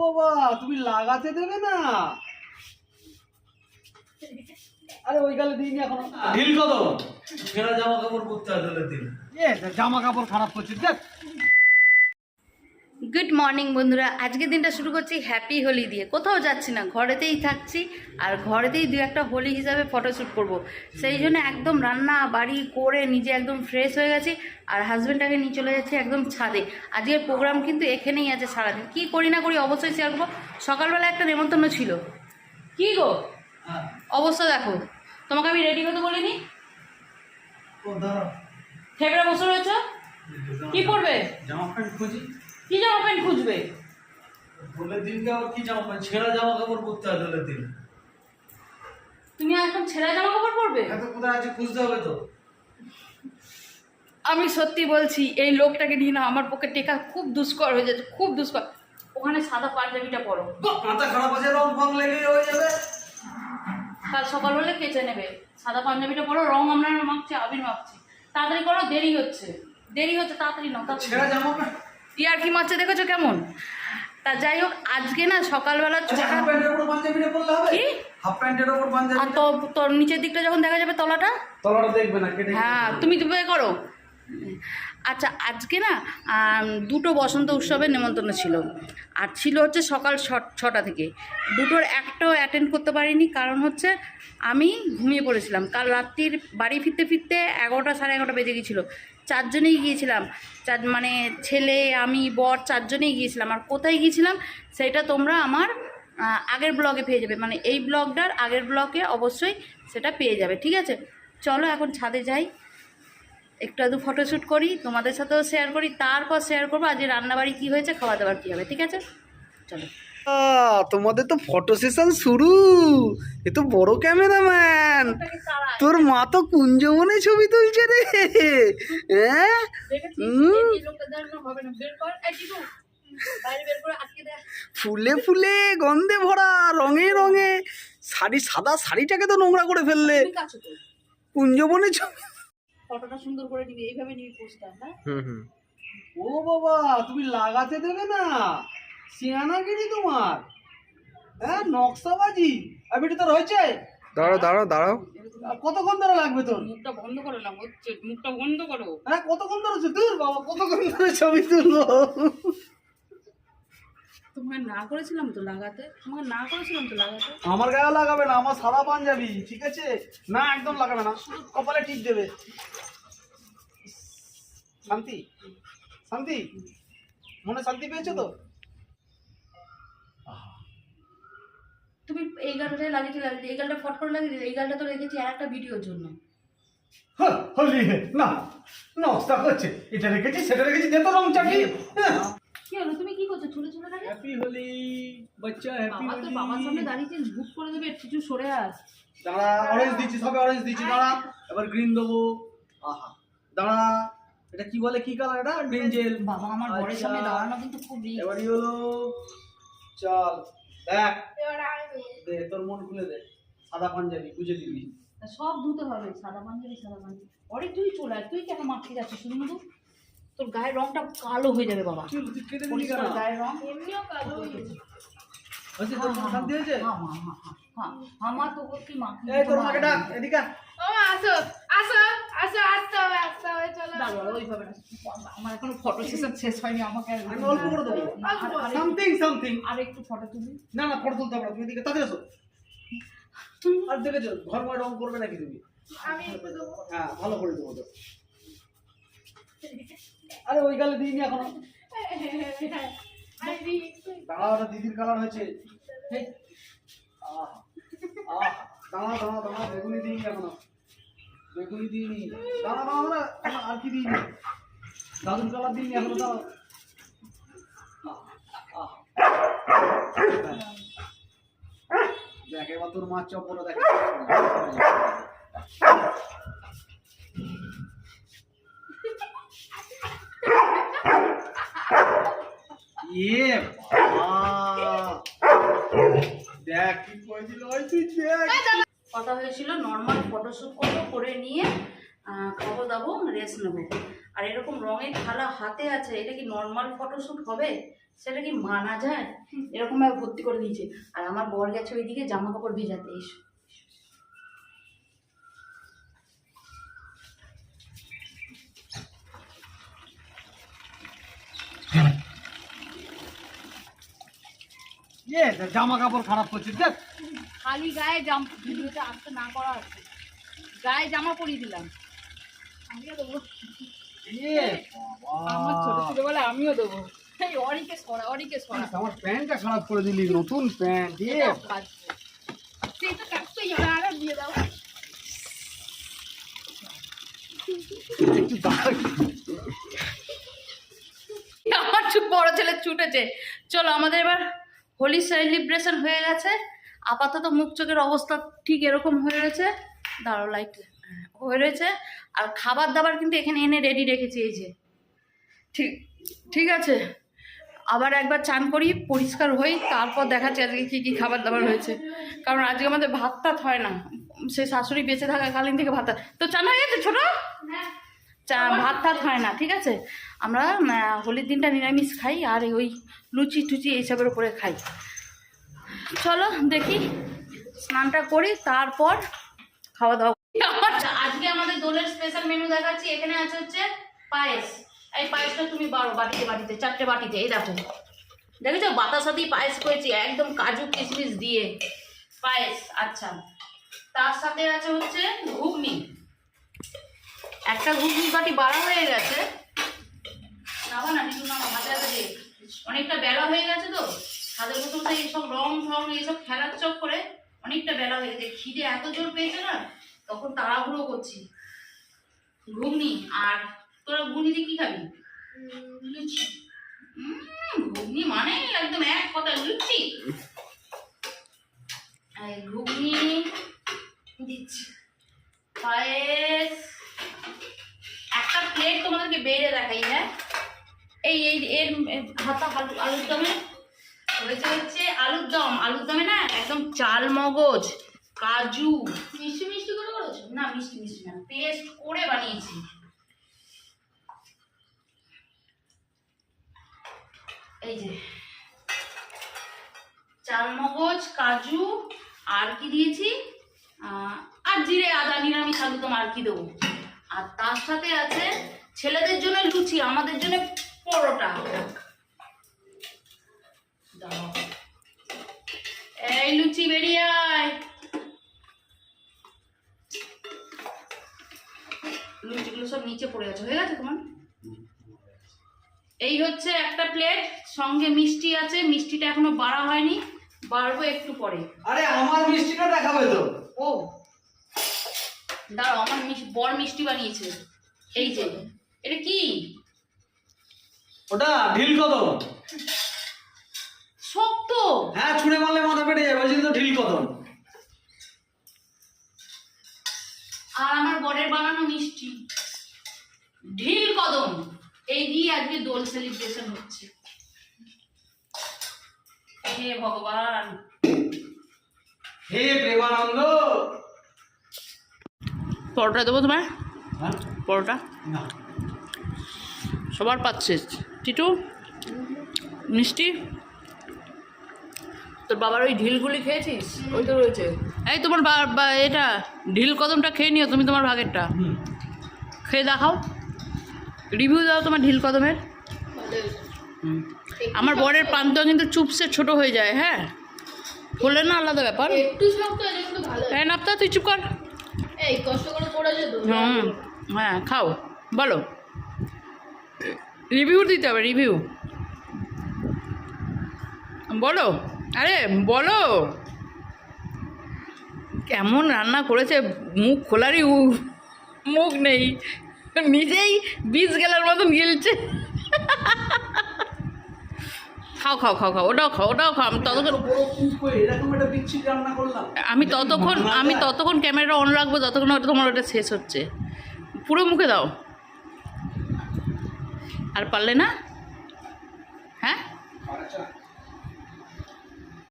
বাবা তুমি লাগাতে দেবে না। আরে ওই গালে দিইনি এখনও। ঢিল কত জামা কাপড় পরতে দিন। জামা কাপড় খারাপ করছিস দেখ। গুড মর্নিং বন্ধুরা। আজকের দিনটা শুরু করছি হ্যাপি হোলি দিয়ে। কোথাও যাচ্ছি না ঘরেতেই থাকছি আর ঘরেতেই দু একটা হোলি হিসাবে ফটোশ্যুট করব। সেই জন্য একদম রান্না বাড়ি করে নিজে একদম ফ্রেশ হয়ে গেছি আর হাজব্যান্ডটাকে নিয়ে চলে যাচ্ছি একদম ছাদে। আজকের প্রোগ্রাম কিন্তু এখানেই আছে সারাদিন। কী করি না করি অবশ্যই শেয়ার করব। সকালবেলা একটা নেমন্তন্ন ছিল। কি গো? অবস্থা দেখো। তোমাকে আমি রেডি হতে বলিনি? থেবড়ে বসে রয়েছ? কি পরবে জামা প্যান্ট খুঁজি। কি জামা প্যান্ট খুঁজবে? বলে দিনকে আবার কি জামা প্যান্ট? ছেঁড়া জামা কাপড় পরতে হয় তাহলে দিন। তুমি এখন ছেঁড়া জামা কাপড় পরবে? এত কোথায় আছে খুঁজতে হবে তো। আমি সত্যি বলছি এই লোকটাকে নিয়ে না আমার পক্ষে টেকা খুব দুষ্কর হয়ে যাচ্ছে খুব দুষ্কর। ওখানে সাদা পাঞ্জাবিটা পরো। মাথা খারাপ আছে রং ফং লেগে হয়ে যাবে। কাল সকালবেলা কেচে নেবে? সাদা পাঞ্জাবিটা পরো রং আমরা মাখছি আবির মাখছি তাড়াতাড়ি করো দেরি হচ্ছে। দেরি হচ্ছে তাড়াতাড়ি নাও ছেঁড়া জামা ইয়ার কি মারছে দেখেছ কেমন? তা যাই হোক আজকে না সকালবেলা আচ্ছা কি? আর তো তোর নিচের দিকটা যখন দেখা যাবে তলাটা? তলাটা দেখবে না হ্যাঁ তুমি করো। আচ্ছা আজকে না দুটো বসন্ত উৎসবের নেমন্তন্ন ছিল। আর ছিল হচ্ছে সকাল ছটা থেকে। দুটোর একটাও অ্যাটেন্ড করতে পারিনি কারণ হচ্ছে আমি ঘুমিয়ে পড়েছিলাম। কাল রাত্রির বাড়ি ফিরতে ফিরতে এগারোটা সাড়ে এগারোটা বেজে গিয়েছিল। চারজনেই গিয়েছিলাম। চার মানে ছেলে, আমি, বর চারজনেই গিয়েছিলাম। আর কোথায় গিয়েছিলাম সেটা তোমরা আমার আগের ব্লগে পেয়ে যাবে। মানে এই ব্লগটার আগের ব্লগে অবশ্যই সেটা পেয়ে যাবে, ঠিক আছে? চলো এখন ছাদে যাই। একটু আধু ফটোশ্যুট করি, তোমাদের সাথেও শেয়ার করি, তারপর শেয়ার করব। আজ রান্নাবাড়ি কী হয়েছে, খাওয়া দাওয়ার কী হবে, ঠিক আছে? চলো। তোমাদের তো ফটো সেশন শুরু। এ তো বড় ক্যামেরাম্যান তোর মা তো কুঞ্জবনে ছবি তুলছে রে। হ্যাঁ? হুম। ফুলে ফুলে গন্ধে ভরা রঙে রঙে। শাড়ি সাদা শাড়িটাকে তো নোংরা করে ফেললে। কুঞ্জবনে ছবি। ফটোটা সুন্দর করে নিবি। এইভাবে নিবি পোস্টার হ্যাঁ ও বাবা তুমি লাগাতে দেবে না। সিয়ানাগিরি তোমার। হ্যাঁ নকশাবাজি। আমি তোর হয়েছে? দাঁড়াও দাঁড়াও দাঁড়াও। কতক্ষণ ধরে লাগবে তোর? মুখটা বন্ধ করো না হচ্ছে মুখটা বন্ধ করো। হ্যাঁ কতক্ষণ ধরে দূর বাবা কতক্ষণ ধরে ছবি তুলবো? তোমাকে না করেছিলাম তো লাগাতে? তোমাকে না করেছিলাম তো লাগাতে? আমার গায়ে লাগাবে না আমার সাদা পাঞ্জাবি ঠিক আছে? না একদম লাগাবে না শুধু কপালে টিপ দেবে। শান্তি? শান্তি? মনে শান্তি পেয়েছ তো? তুমি এই গানটাই লাগিয়েছি লাগিয়েছি এই গানটা ফট করে লাগিয়েছি এই গানটা তো রেখেছি আর একটা ভিডিওর জন্য। হ্যাঁ, হলি না করছে এটা রেখেছি সেটা রেখেছি দে তো রং চাপিয়ে কি হলো তুমি কি করছ ছোট ছোট লাগে হ্যাপি হোলি বাচ্চা হ্যাপি বাবা তোর বাবার সামনে ভুট করে দেবে কিছু সরে আস। দাঁড়া অরেঞ্জ দিচ্ছি সবে অরেঞ্জ দিচ্ছি দাঁড়া এবার গ্রিন দেবো। আহা দাঁড়া এটা কি বলে কি কালার এটা? গ্রিন জেল বাবা আমার ঘরের সামনে দাঁড়ানো কিন্তু খুব এবারই হলো চল। দেখ। দে তোর মন খুলে দে। সাদা পাঞ্জাবি বুঝে দিবি সব ধুতে হবে সাদা পাঞ্জাবি সাদা পাঞ্জাবি। অনেক তুই চলে আয় তুই কেন মাখতে যাচ্ছিস শুধু শুধু তোর গায়ের রংটা কালো হয়ে যাবে বাবা। কি গায়ের রং। হয়েছে তোর মন শান্তি হয়েছে? হ্যাঁ মা হ্যাঁ হ্যাঁ আমার তো কি মাখতে এই তোর মাকে ডাক এদিকে। আসো। ওইভাবে না। আমার এখনও ফটো সেশন শেষ হয়নি আমাকে আমি অল্প করে দেবো আর- আর- সামথিং সামথিং আর একটু ফটো তুলি না না ফটো তুলতে না, তুমি এদিকে তাদের এসো আর দেখেছ ঘর ময় রং করবে নাকি তুমি? আমি একটু দেবো। হ্যাঁ ভালো করে দেবো তো। আরে ওই গালে দিইনি এখনও। দাঁড়া ওটা দিদির কালার হয়েছে। দাঁড়া দাঁড়া দাঁড়া বেগুনি দিইনি এখনও। বেগুনি দাঁড়া দাঁড়া দাঁড়া আর কি দিইনি? দাদুর কালার দিইনি, এখনও আহ। দেখ, এবার তোর মাছ চপটা দেখ। ইয়ে বাবা দেখ কি করেছিল ওই তুই দেখ কথা হয়েছিল নর্মাল ফটোশ্যুট করব করে নিয়ে আহ, খাব দাবো রেস্ট নেব আর এরকম রঙের থালা হাতে আছে এটা কি নর্মাল ফটোশ্যুট হবে? সেটা কি মানা যায়? এরকমভাবে ভর্তি করে দিয়েছে। আর আমার বর গেছে ওইদিকে জামা কাপড় ভেজাতে এসো জামা কাপড় খারাপ করছিস দেখ। খালি গায়ে জাম ভিডিওতে আসতে না করা আছে গায়ে জামা পরিয়ে দিলাম। আমিও দেবো আমার ছোট বাবা আমিও দেবো। এই অরিকে সরা অরিকে সরা আমার প্যান্টটা খারাপ করে দিলি নতুন প্যান্ট ইয়ে। সেই তো কাটতেই হবে আরও দিয়ে দাও। আমার চুপ বড় ছেলে ছুটেছে। চলো আমাদের এবার হোলি সেলিব্রেশন হয়ে গেছে। আপাতত মুখ চোখের অবস্থা ঠিক এরকম হয়ে রয়েছে দাঁড়াও লাইট হয়ে রয়েছে আর খাবার দাবার কিন্তু এখানে এনে রেডি রেখেছি, এই যে। ঠিক ঠিক আছে। আবার একবার চান করি, পরিষ্কার হই, তারপর দেখাচ্ছি আজকে কী কী খাবার দাবার হয়েছে। কারণ আজকে আমাদের ভাত টাত হয় না। সে শাশুড়ি বেঁচে থাকাকালীন থেকে ভাত তো চান হয়ে গেছে ছোটো? চা ভাত টাত হয় না, ঠিক আছে? আমরা হোলির দিনটা নিরামিষ খাই, আর ওই লুচি টুচি এইসবের উপরে খাই। চলো দেখি, স্নানটা করি, তারপর খাওয়া দাওয়া আজকে আমাদের দোলের স্পেশাল মেনু দেখাচ্ছি। এখানে আছে হচ্ছে পায়েস। এই পায়েসটা তুমি বারো বাটিতে বাটিতে চারটে বাটিতে এই দেখো। দেখেছ? বাতাসাতেই পায়েস করেছি একদম কাজু কিশমিশ দিয়ে। পায়েস আচ্ছা। তার সাথে আছে হচ্ছে ঘুগনি। একটা ঘুগনি বাটি বাড়া হয়ে গেছে। নাবা না কিছু না হাতে হাতে অনেকটা বেলা হয়ে গেছে তো। ছাদের মতো এইসব রং ফং এইসব খেলার চক করে অনেকটা বেলা হয়ে গেছে। খিদে এত জোর পেয়েছে না? তখন তাড়াহুড়ো করছি। ঘুগনি, আর তোরা ঘুগনি দিয়ে কি খাবি? লুচি। ঘুগনি মানে একদম এক কথা লুচি। ঘুগনি দিচ্ছি। পায়েস। একটা প্লেট তোমাদেরকে বেড়ে দেখাই হ্যাঁ? এই এই, এর হাতা আলু আলুর দমে। হয়েছে হচ্ছে আলুর দম। আলুর দমে না একদম চাল মগজ, কাজু। মিষ্টি মিষ্টি না, মিষ্টি মিষ্টি না পেস্ট করে বানিয়েছি। এই যে চাল মগজ কাজু, আর কি দিয়েছি? আর জিরে, আদা, নিরামিষ আলু দম আর কি দেবো। আর তার সাথে আছে ছেলেদের জন্য লুচি, আমাদের জন্য পরোটা। এই লুচি বেরিয়ে আয়। লুচিগুলো সব নিচে পড়ে আছে হয়ে গেছে তোমার? এই হচ্ছে একটা প্লেট সঙ্গে মিষ্টি আছে মিষ্টিটা এখনও বাড়া হয়নি বাড়বো একটু পরে। আরে আমার মিষ্টিটা দেখাবে তো। ও। দাঁড়াও আমার বড় মিষ্টি বানিয়েছে। এই যে এটা কি? ওটা ঢিল কদম। শক্ত? হ্যাঁ ছুঁড়ে মারলে মাথা ফেটে যাবে তো ঢিল কদম। আজকে দোল সেলিব্রেশন হচ্ছে। হে ভগবান। হে প্রেমানন্দ। পরোটা দেবো তোমার? হ্যাঁ? পরোটা? সবার পাচ্ছে। টিটু? মিষ্টি? তোর বাবার ওই ঢিলগুলি খেয়েছিস? ওই তো রয়েছে। এই তোমার বা- বা- এটা ঢিল কদমটা খেয়ে নিও তুমি তোমার ভাগেরটা। খেয়ে দেখাও। রিভিউ দাও তোমার ঢিল কদমের। আমার বরের পান্ত কিন্তু চুপসে ছোট হয়ে যায় হ্যাঁ? বললে না আলাদা ব্যাপার? হ্যাঁ নাপ্তা তুই চুপ কর। হুম হ্যাঁ খাও। বলো। রিভিউ দিতে হবে রিভিউ। বলো। আরে বলো। কেমন রান্না করেছে মুখ খোলারই মুখ নেই। নিজেই বীজ গেলার মতন গিলছে। খাও খাও খাও খাও ওটাও খাও ওটাও খাও আমি ততক্ষণ আমি ততক্ষণ আমি ততক্ষণ ক্যামেরাটা অন রাখব ততক্ষণ ওটা তোমার ওটা শেষ হচ্ছে। পুরো মুখে দাও। আর পারলে না?